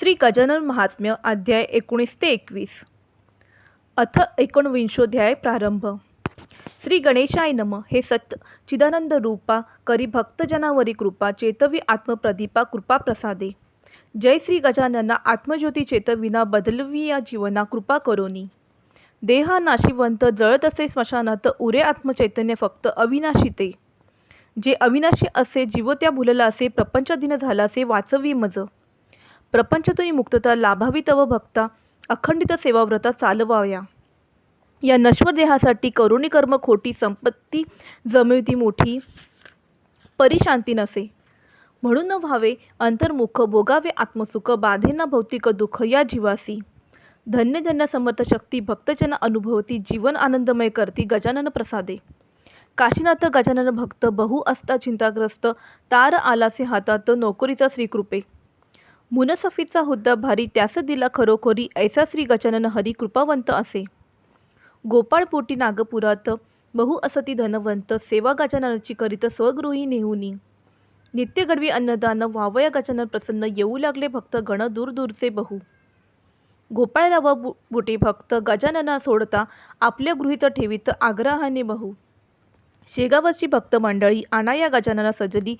श्री गजानन महात्म्य अध्याय एकोणीस ते एकवीस. अथ एकोणविंशोध्याय प्रारंभ. श्री गणेशाय नम. हे सत चिदानंद रूपा करी भक्तजनावरी कृपा चेतवी आत्मप्रदीपा कृपा प्रसादे. जय श्री गजानना आत्मज्योती चेतविना बदलवी या जीवना कृपा करोनी. देहा नाशिवंत जळत असे स्मशानात उरे आत्मचैतन्य फक्त अविनाशी ते. जे अविनाशी असे जीवत्या भुलला असे प्रपंचाधीन झाला असे वाचवी मज. प्रपंचातून मुक्तता लाभावी तव भक्ता अखंडित सेवाव्रता चालवाव्या. या नश्वर देहासाठी करुणी कर्म खोटी संपत्ती जमिती मोठी परिशांती नसे. म्हणून न व्हावे अंतर्मुख भोगावे आत्मसुख बाधेना भौतिक दुःख या जीवासी. धन्य धन्य समर्थ शक्ती भक्तजन अनुभवती जीवन आनंदमय करती गजानन प्रसादे. काशीनाथ गजानन भक्त बहु असता चिंताग्रस्त तार आलासे हातात नोकरीचा श्रीकृपे. मुनसफीचा हुद्दा भारी त्यास दिला खरोखरी ऐसा श्री गजानन हरी कृपावंत असे. गोपाळपोटी नागपुरात बहु असती धनवंत सेवा गजाननाची करीत स्वगृही नेहुनी नित्यगडवी अन्नदान वावया गजानन प्रसन्न येऊ लागले भक्त गण दूर दूरचे बहु. गोपाळराव बु बुटे भक्त गजानना सोडता आपल्या गृहीत ठेवीत आग्रहाने बहु. शेगावची भक्त मंडळी आणाया गजानना सजली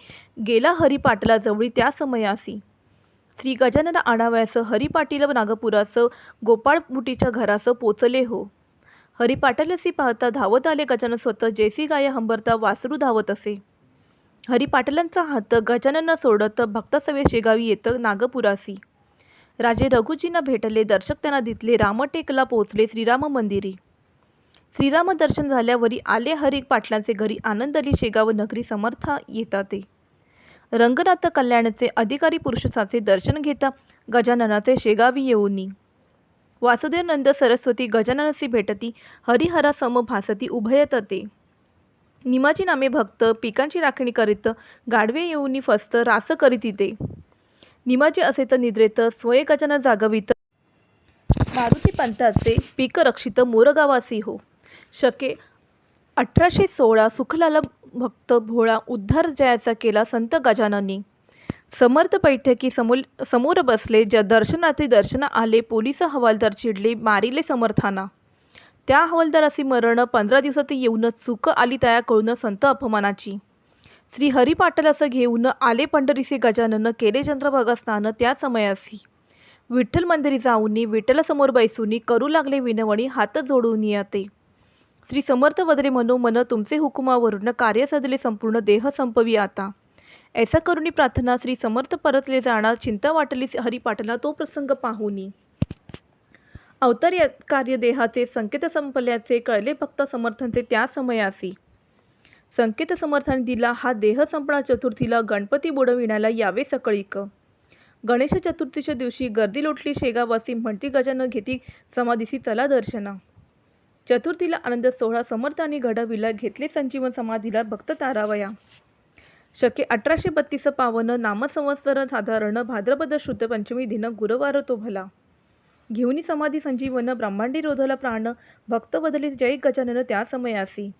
गेला हरी पाटला जवळी त्या समयासी. श्री गजानन आणावयास हरी पाटील गोपाळ बुटीच्या घरासं पोचले हो. हरी पाटलसी पाहता धावत आले गजानन स्वतः. जेसी गाय हंबरता वासरू धावत असे. हरी पाटलांचा हात गजानन सोडत भक्तासवे शेगावी येतं नागपुरासी. राजे रघुजींना भेटले दर्शक त्यांना दिसले रामटेकला पोहोचले श्रीराम मंदिरी. श्रीराम दर्शन झाल्यावरी आले हरी पाटलांचे घरी. आनंदली शेगाव नगरी समर्थ येतात ते. रंगनाथ कल्याणचे अधिकारी पुरुषाचे दर्शन घेता गजाननाचे शेगावी येऊनी वासुदेवनंद सरस्वती गजाननसी भेटती हरिहरा सम भासती उभयत ते. निमाची नामे भक्त पिकांची राखणी करीत गाडवे येऊनी फस्त रास करीत ते. निमाचे असे तर निद्रेत स्वय गजानन जागवित. मारुती पंथाचे पीक रक्षित मोरगावासी हो. शके अठराशे सोळा सुखलाला भक्त भोळा उद्धार जयाचा केला संत गजाननी समर्थ बैठकी समोर समोर बसले ज दर्शनाचे दर्शन आले पोलीस हवालदार चिडले मारिले समर्थाना. त्या हवालदाराशी मरण पंधरा दिवसात येऊन चूक आली तया कळून संत अपमानाची. श्री हरी असं घेऊन आले पंढरीसे गजानन केले चंद्रभागा स्नान त्या समयासी. विठ्ठल मंदिरी जाऊनी विठ्ठलासमोर बैसूनी करू लागले विनवणी हात जोडून येते. श्री समर्थ वदरे मनो मन तुमचे हुकुमावरून कार्य सजले संपूर्ण देह संपवी आता. ऐसा करुणी प्रार्थना श्री समर्थ परतले जाणार चिंता वाटली हरिपाटला तो प्रसंग पाहुनी. अवतार या कार्य देहाचे संकेत संपल्याचे कळले फक्त समर्थांचे त्या समयासी संकेत समर्थाने दिला हा देह संपणा चतुर्थीला गणपती बुडविण्याला यावे सकळीक. गणेश चतुर्थीच्या दिवशी गर्दी लोटली शेगावासी म्हणती गजानं घेती समाधीसी चला दर्शना. चतुर्थीला आनंद सोहळा समर्थांनी घडविला. घेतले संजीवन समाधीला भक्त तारावया. शके अठराशे बत्तीस पावन नामसंवत्सर साधारण भाद्रपद शुद्ध पंचमी दिन गुरुवार तो भला. घेऊनी समाधी संजीवन ब्रह्मांडी रोधला प्राण भक्त बदली जय गजानन त्या समयासी.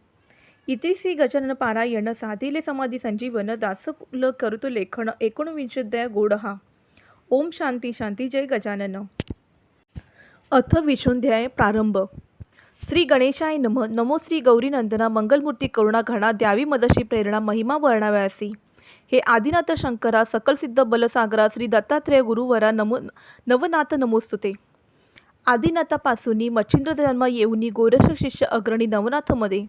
इतिसी गजानन पारायण साधिले समाधी संजीवन दासपुल करुतो लेखन एकोणविंशोध्याय गोडहा. ओम शांती शांती जय गजानन. अथ विशुंध्याय प्रारंभ. श्री गणेशाय नम नमो श्री गौरी नंदना मंगलमूर्ती करुणा घणा द्यावी मदशी प्रेरणा महिमा वर्णाव्यासी. हे आदिनाथ शंकरा सकलसिद्ध बलसागरा श्री दत्तात्रेय गुरुवरा नमो नवनाथ नमोस्तुते. आदिनाथापासून मच्छिंद्र जन्म येऊनी गोरक्ष शिष्य अग्रणी नवनाथमध्ये.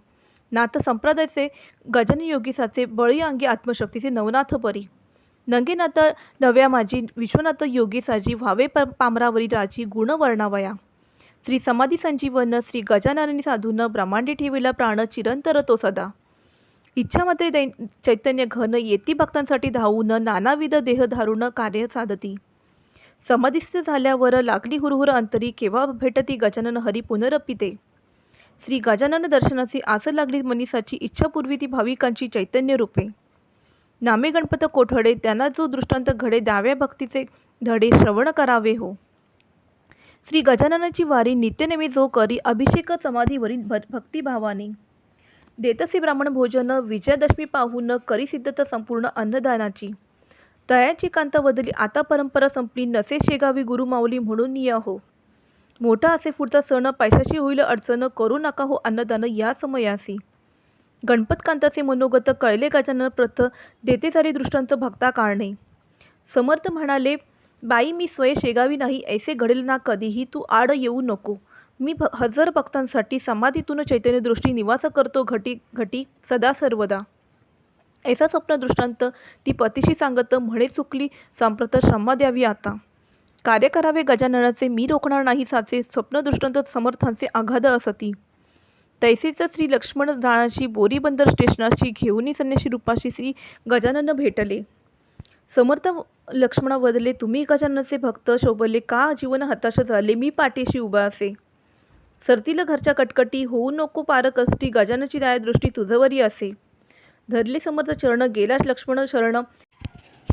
नाथ संप्रदायाचे गजन योगीसाचे बळी अंगी आत्मशक्तीचे नवनाथ परी. नंगेनाथ नव्या माझी विश्वनाथ योगीसाजी व्हावे प पामरावरी राजी गुण वर्णावया श्री समाधी संजीवन श्री गजाननी साधून ब्रह्मांडी ठेविला प्राण चिरंतर तो सदा. इच्छामध्ये दै चैतन्य घन येती भक्तांसाठी धावून नानाविध देह धारून कार्य साधती. समाधीस्थ झाल्यावर लागली हुरहुर अंतरी केव्हा भेटती गजानन हरी पुनरपिते? श्री गजानन दर्शनाची आस लागली मनीसाची इच्छापूर्वी ती भाविकांची चैतन्य रूपे. नामे गणपत कोठडे त्यांना जो दृष्टांत घडे द्याव्या भक्तीचे धडे श्रवण करावे हो. श्री गजाननाची वारी नित्यनेमी जो करी अभिषेक समाधीवरील भ भक्तिभावाने. देतसे ब्राह्मण भोजन विजयादशमी पाहून करी सिद्धता संपूर्ण अन्नदानाची. तयाची कांता बदली आता परंपरा संपली नसे शेगावी गुरुमाऊली म्हणून या हो. मोठा असे पुढचा सण पैशाची होईल अडचण करू नका हो अन्नदान या समयासी. गणपतकांताचे मनोगत कळले गजानन प्रथ देते सारी दृष्टांत भक्ता कारणे समर्थ म्हणाले बाई मी स्वय शेगावी नाही ऐसे घडेल ना कधीही तू आड येऊ नको. मी भ हजर भक्तांसाठी समाधीतून चैतन्यदृष्टी निवास करतो घटी घटी सदा सर्वदा. ऐसा स्वप्न दृष्टांत ती पतीशी सांगत म्हणे चुकली सांप्रत श्रम्मा द्यावी आता. कार्य करावे गजाननाचे मी रोखणार नाही साचे स्वप्नदृष्टांत समर्थांचे आघाद असती. तैसेच श्री लक्ष्मण जाणाशी बोरीबंदर स्टेशनाशी घेऊनी संन्याशी रूपाशी श्री गजानन भेटले. समर्थ लक्ष्मणा बदले तुम्ही गजाननचे भक्त शोभले का? जीवन हताश झाले. मी पाठीशी उभा असे. सरतील घरच्या कटकटी होऊ नको पारकष्टी गजाननची गजानची दृष्टी तुझवरी असे. धरले समर्थ चरण गेलाच लक्ष्मण शरण.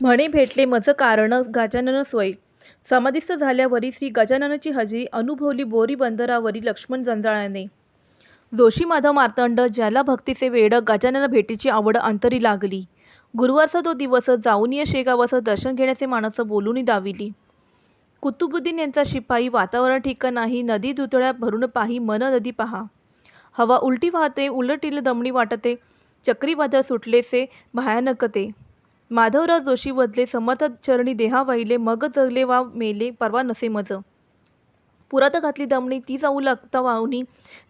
म्हणे भेटले मज कारण गजानन स्वय समाधिस्थ झाल्यावरी श्री गजाननची हजेरी अनुभवली बोरी बंदरावरी लक्ष्मण जंजाळ्याने जोशी माधव मार्तंड ज्याला भक्तीचे वेड गजानन भेटीची आवड अंतरी लागली. गुरुवारचा तो दिवस जाऊन या शेगावाचं दर्शन घेण्याचे माणसं बोलून दाविली. कुतुबुद्दीन यांचा शिपाई वातावरण ठीक नाही नदी दुतळ्या भरून पाही मन नदी पहा. हवा उलटी वाहते उलटील दमणी वाटते चक्रीवादळ सुटलेसे भयानकते माधवराव जोशी वदले समर्थ चरणी देहा वाहिले मग जगले वा मेले परवा नसे मज. पुरात घातली दमणी ती जाऊ लागता वाहुनी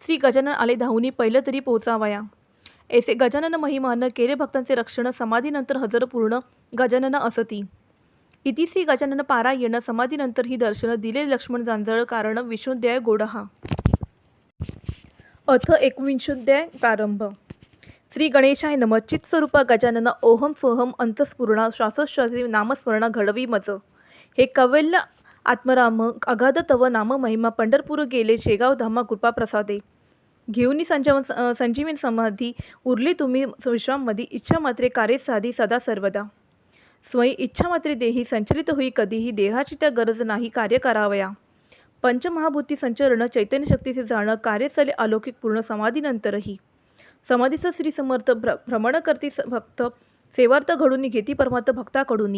श्री गजानन आले धावूनी पहिलं तरी पोहोचावया. ऐसे गजानन महिमान केले भक्तांचे रक्षण समाधीनंतर हजर पूर्ण गजानन असती. इति श्री गजानन पारायण समाधीनंतर ही दर्शन दिले लक्ष्मण जांजळ कारण विष्णुद्याय गोडहा. अथ एकविंशोध्याय प्रारंभ. श्री गणेशाय नम. चित्स्वरूप गजानन ओहम सोहम अंतस्फुरणा श्वासोश्वासी नामस्मरणा घडवी मज. हे कवल्य आत्मराम अगाध तव नाम महिमा पंढरपूर गेले शेगाव धामा कृपा प्रसादे घेऊनी संजीवन संजीवन समाधी उरली तुम्ही विश्राममध्ये. इच्छा मात्रे कार्य साधी सदा सर्वदा. स्वयं इच्छा मात्रे देही संचलित होई कधीही देहाची त्या गरज नाही कार्य करावया. पंचमहाभूती संचरण चैतन्य शक्तीचे जाणं कार्य चाले अलौकिक पूर्ण समाधीनंतरही. समाधीचं श्री समर्थ भ्र भ्रमण करती स- भक्त सेवार्थ घडून घेती परमार्थ भक्ताकडून.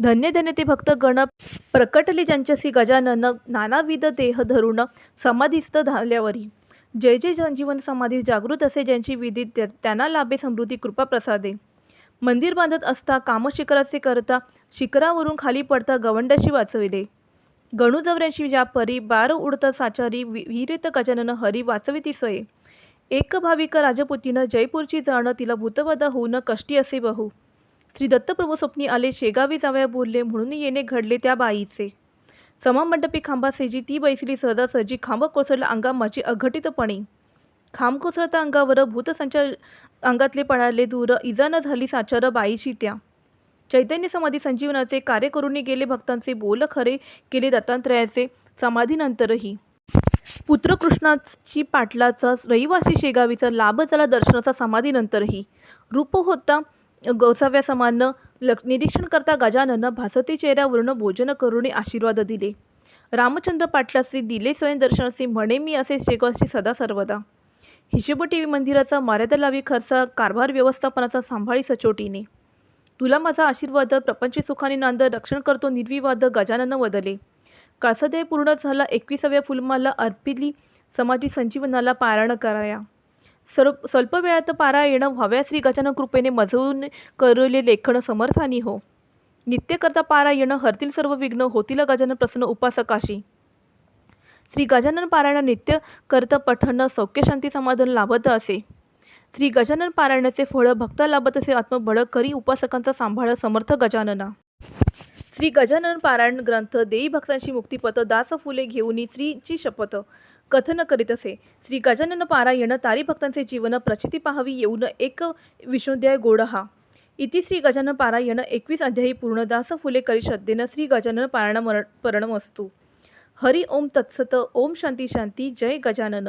धन्य धन्य ते भक्त गण प्रकटले ज्यांच्यासी गजानन नानाविध देह धरून समाधीस्थ झाल्यावरी. जय जय जनजीवन समाधी जागृत असे ज्यांची विधी त्या- त्यांना लाभे समृद्धी कृपा प्रसादे. मंदिर बांधत असता कामशिखराचे करता शिखरावरून खाली पडता गवंडाशी वाचविले. गणूजवऱ्यांशी ज्या परी बार उडता साचारी वि- विहिरीत गजानन हरी वाचविती सोये. एक भाविक राजपुतीनं जयपूरची जाणं तिला भूतवादा होऊन कष्टी असे बहू. श्री दत्तप्रभू स्वप्नी आले शेगावी जाव्या बोलले म्हणून येणे घडले त्या बाईचे. समामंडपी खांबासेजी ती बैसली सहजासहजी खांब कोसळला अंगा माझी अघटितपणे. खांब कोसळता अंगावर भूतसंचार अंगातले पळाले दूर इजा न झाली साचार बाईची त्या. चैतन्य समाधी संजीवनाचे कार्य करून गेले भक्तांचे बोल खरे केले दत्तात्रयाचे समाधीनंतरही. पुत्र कृष्णाची पाटलाचा रहिवासी शेगावीचा लाभ झाला दर्शनाचा समाधीनंतरही. रूप होता गोसाव्या समान निरीक्षण करता गजानन भासती चेहऱ्यावरून भोजन करून आशीर्वाद दिले. रामचंद्र पाटलासी दिले स्वयंदर्शनासी म्हणे मी असे शेगावशी सदा सर्वदा. हिशोब टी व्ही मंदिराचा मर्यादा लावी खर्चा कारभार व्यवस्थापनाचा सांभाळी सचोटीने. तुला माझा आशीर्वाद प्रपंच सुखाने नांद रक्षण करतो निर्विवाद गजानन वदले. कळसादेव पूर्ण झाला एकविसाव्या फुलमाला अर्पिली समाजी संजीवनाला पारायण कराया. सर्व स्वल्प वेळात पारा येणं व्हाव्या श्री गजानन कृपेने मजवून करले लेखन समर्थानी हो. नित्य करता येणं हरतील सर्व विघ्न होतील गजानन प्रसन्न उपासकाशी. श्री गजानन पारायण नित्य करता पठण सौख्य शांती समाधान लाभत असे. श्री गजानन पारायणाचे फळ भक्त लाभत असे आत्मबळ करी उपासकांचा सांभाळ समर्थ गजानना. श्री गजानन पारायण ग्रंथ देई भक्तांची मुक्तिपथ दास फुले घेऊन श्रीची शपथ. कथन करीत असे. श्री गजानन पारायण तारी भक्तांचे जीवन प्रचिती पाहावी येऊन एक विष्णुध्याय गोड हा. इति श्री गजानन पारायण एकवीस अध्यायी पूर्ण दास फुले करी श्रद्धेनं श्री गजानन पारायण मरण परणमस्तू हरी ओम तत्सत ओम शांती शांती जय गजानन.